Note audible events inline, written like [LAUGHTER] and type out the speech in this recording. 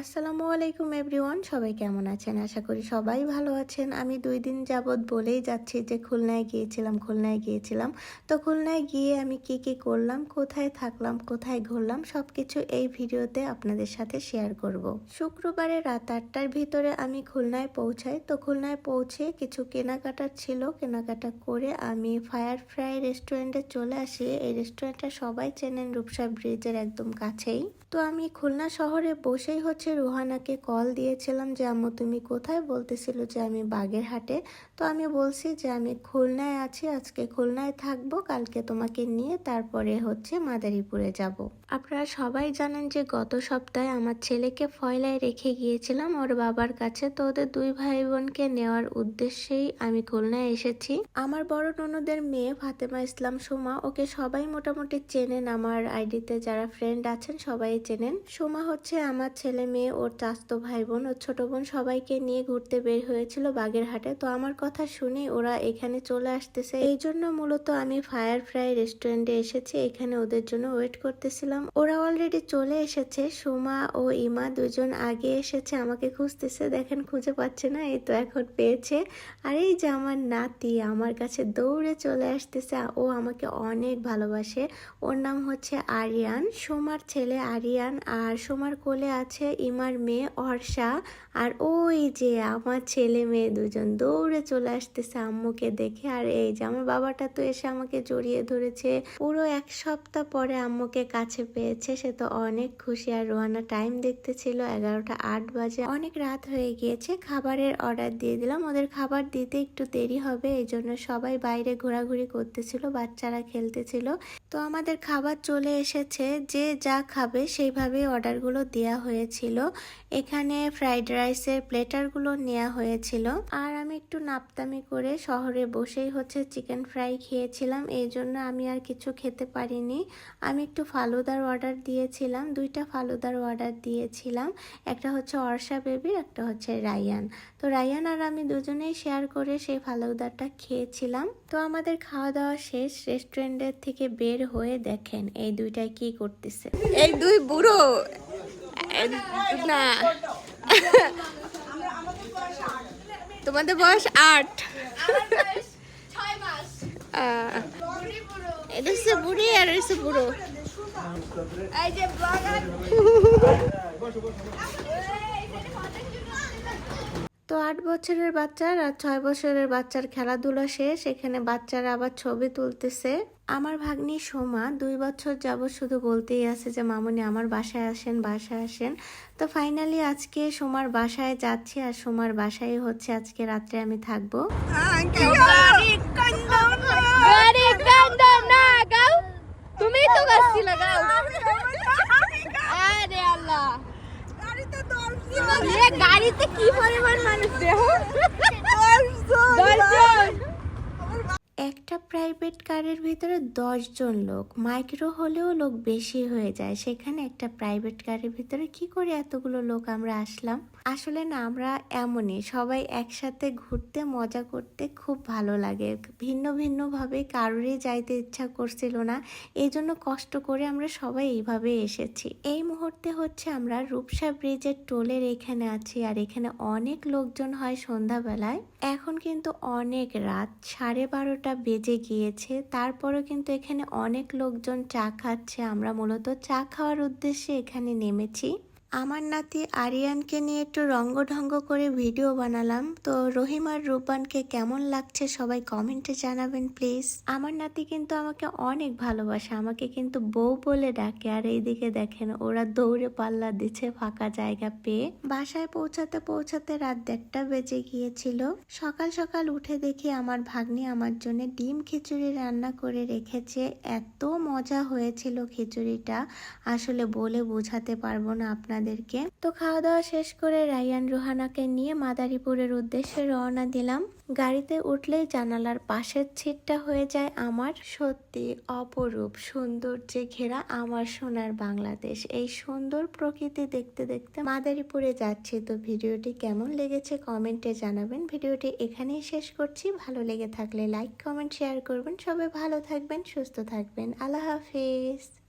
আসসালামু আলাইকুম এভরিওয়ান, সবাই কেমন আছেন? আশা করি সবাই ভালো আছেন। আমি দুই দিন যাবৎ বলেই যাচ্ছি যে খুলনায় গিয়েছিলাম খুলনায় গিয়েছিলাম। তো খুলনায় গিয়ে আমি কি কি করলাম, কোথায় থাকলাম, কোথায় ঘুরলাম সব কিছু এই ভিডিওতে আপনাদের সাথে শেয়ার করব। শুক্রবারে রাত আটটার ভিতরে আমি খুলনায় পৌঁছাই। তো খুলনায় পৌঁছে কিছু কেনাকাটার ছিল। কেনাকাটা করে আমি ফায়ার ফ্রাই রেস্টুরেন্টে চলে আসি। এই রেস্টুরেন্টটা সবাই চেনেন, রূপসা ব্রিজের একদম কাছেই। তো আমি খুলনা শহরে বসেই হচ্ছে রুহানাকে কল দিয়েছিলাম যে, আম্মু, তুমি কোথায়? বলতেছিল যে, আমি বাগেরহাটে। তো আমি বলছি যে, আমি খুলনায় আছি, আজকে খুলনায় থাকব, কালকে তোমাকে নিয়ে তারপরে হচ্ছে মাদারীপুরে যাব। আপনারা সবাই জানেন যে, গত সপ্তাহে আমার ছেলেকে ফয়লায় রেখে গিয়েছিলাম ওর বাবার কাছে, তো ওদের দুই ভাই বোনকে নেওয়ার উদ্দেশ্যেই আমি খুলনায় এসেছি। আমার বড় ননদের মেয়ে ফাতেমা ইসলাম সোমা, ওকে সবাই মোটামুটি চেনেন। আমার আইডিতে যারা ফ্রেন্ড আছেন সবাই চেনেন। সোমা হচ্ছে আমার ছেলে মেয়ে, ওর চাস্তো ভাই বোন ওর ছোট বোন সবাইকে নিয়ে ঘুরতে বের হয়েছিল বাগেরহাটে। তো আমার কথা শুনে ওরা এখানে চলে আসতেছে। এই জন্য মূলত আমি ফায়ার ফ্রাই রেস্টুরেন্টে এসেছি। এখানে ওদের জন্য ওয়েট করতেছিলাম। ওরা অলরেডি চলে এসেছে। সোমা ও ইমা দুজন আগে এসেছে, আমাকে খুঁজতেছে। দেখেন, খুঁজে পাচ্ছে না, এই তো এখন পেয়েছে। আর এই যে আমার নাতি আমার কাছে দৌড়ে চলে আসতেছে। ও আমাকে অনেক ভালোবাসে। ওর নাম হচ্ছে আরিয়ান। সোমার ছেলে আরিয়ান। আর সোমার কোলে আছে ইমার মেয়ে অর্ষা আর ওই যে আমার ছেলে মেয়ে দুজন দৌড়ে চলে আসতেছে আম্মুকে দেখে। আর এই যে আমার বাবাটা তো এসে আমাকে জড়িয়ে ধরেছে। পুরো এক সপ্তাহ পরে আম্মুকে কাছে পেয়েছে। সে তো অনেক খুশি। আর রোহানা টাইম দেখতেছিল এগারোটা আট বাজে। অনেক রাত হয়ে গিয়েছে। খাবারের অর্ডার দিয়ে দিলাম। ওদের খাবার দিতে একটু দেরি হবে। এই জন্য সবাই বাইরে ঘোরাঘুরি করতেছিল, বাচ্চারা খেলতেছিল। তো আমাদের খাবার চলে এসেছে। যে যা খাবে সেইভাবেই অর্ডারগুলো দেওয়া হয়েছিল এখানে ফ্রাইড রাইসের প্লেটারগুলো নেওয়া হয়েছিল। আর আমি একটু নাপতামি করে শহরে বসেই হচ্ছে চিকেন ফ্রাই খেয়েছিলাম। এই জন্য আমি আর কিছু খেতে পারিনি। আমি একটু ফালুদার অর্ডার দিয়েছিলাম। দুইটা ফালুদার অর্ডার দিয়েছিলাম। একটা হচ্ছে অর্ষা বেবির একটা হচ্ছে রায়ান। তো রায়ান আর আমি দুজনেই শেয়ার করে সেই ফালুদাটা খেয়েছিলাম। তো আমাদের খাওয়া দাওয়া শেষ। রেস্টুরেন্টের থেকে বের হয়ে দেখেন, এই দুইটাই কি করতেছে। এই দুই বুড়ো! না. তোমাদের বয়স আট। আহ, এটা হচ্ছে বুড়ি আর হচ্ছে বুড়ো। [LAUGHS] তো আট বছরের বাচ্চার আর ছয় বছরের বাচ্চার খেলাধুলা শেষ। এখানে বাচ্চারা আবার ছবি তুলতেছে। আমার ভাগ্নি সোমা দুই বছর যাব শুধু বলতেই আছে যে, মামুনি, আমার বাসায় আসেন বাসায় আসেন। তো ফাইনালি আজকে সোমার বাসায় যাচ্ছি আর সোমার বাসায় হচ্ছে আজকে রাত্রে আমি থাকব। তুমি তো গাও আরে আল্লাহ এ গাড়িতে কি পরিমাণ মানুষ দেখো? একটা প্রাইভেট কারের ভিতরে জন লোক। মাইক্রো হলেও লোক বেশি হয়ে যায়। সেখানে একটা প্রাইভেট কারের ভিতরে কি করে এতগুলো লোক আমরা আসলাম? আসলে না, আমরা এমনই সবাই একসাথে ঘুরতে, মজা করতে খুব ভালো লাগে। ভিন্ন ভিন্ন ভাবে কারোরই যাইতে ইচ্ছা করছিল না। এই জন্য কষ্ট করে আমরা সবাই এইভাবে এসেছি। এই মুহূর্তে হচ্ছে আমরা রূপসা ব্রিজের টোলের এখানে আছি আর এখানে অনেক লোকজন হয় সন্ধ্যাবেলায়। এখন কিন্তু অনেক রাত, সাড়ে বারোটা বেজে গিয়েছে। তারপরেও কিন্তু এখানে অনেক লোকজন চা খাচ্ছে। আমরা মূলত চা খাওয়ার উদ্দেশ্যে এখানে নেমেছি। আমার নাতি আরিয়ানকে নিয়ে একটু রঙ্গঢঙ্গ করে ভিডিও বানালাম। তো রহিম আর রূপানকে কেমন লাগছে সবাই কমেন্টে জানাবেন, প্লিজ। আমার নাতি কিন্তু আমাকে অনেক ভালোবাসে, আমাকে কিন্তু বউ বলে ডাকে। আর এইদিকে দেখেন, ওরা দৌড়ে পাল্লা দিচ্ছে ফাঁকা জায়গা পেয়ে। বাসায় পৌঁছাতে পৌঁছাতে রাত দেড়টা বেজে গিয়েছিল। সকাল সকাল উঠে দেখি আমার ভাগ্নি আমার জন্য ডিম খিচুড়ি রান্না করে রেখেছে। এত মজা হয়েছিল খিচুড়িটা। আসলে বলে বোঝাতে পারব না আপনাদেরকে। তো খাওয়া দাওয়া শেষ করে রায়ান রোহানাকে নিয়ে মাদারীপুরের উদ্দেশ্যে রওনা দিলাম। গাড়িতে উঠলেই জানালার পাশের ছিটটা হয়ে যায় আমার। সত্যি অপরূপ সৌন্দর্যে ঘেরা আমার সোনার বাংলাদেশ। এই সুন্দর প্রকৃতি দেখতে দেখতে মাদারীপুরে যাচ্ছি। তো ভিডিওটি কেমন লেগেছে কমেন্টে জানাবেন। ভিডিওটি এখানেই শেষ করছি। ভালো লেগে থাকলে লাইক, কমেন্ট, শেয়ার করবেন। সবাই ভালো থাকবেন, সুস্থ থাকবেন। আল্লাহ হাফিজ।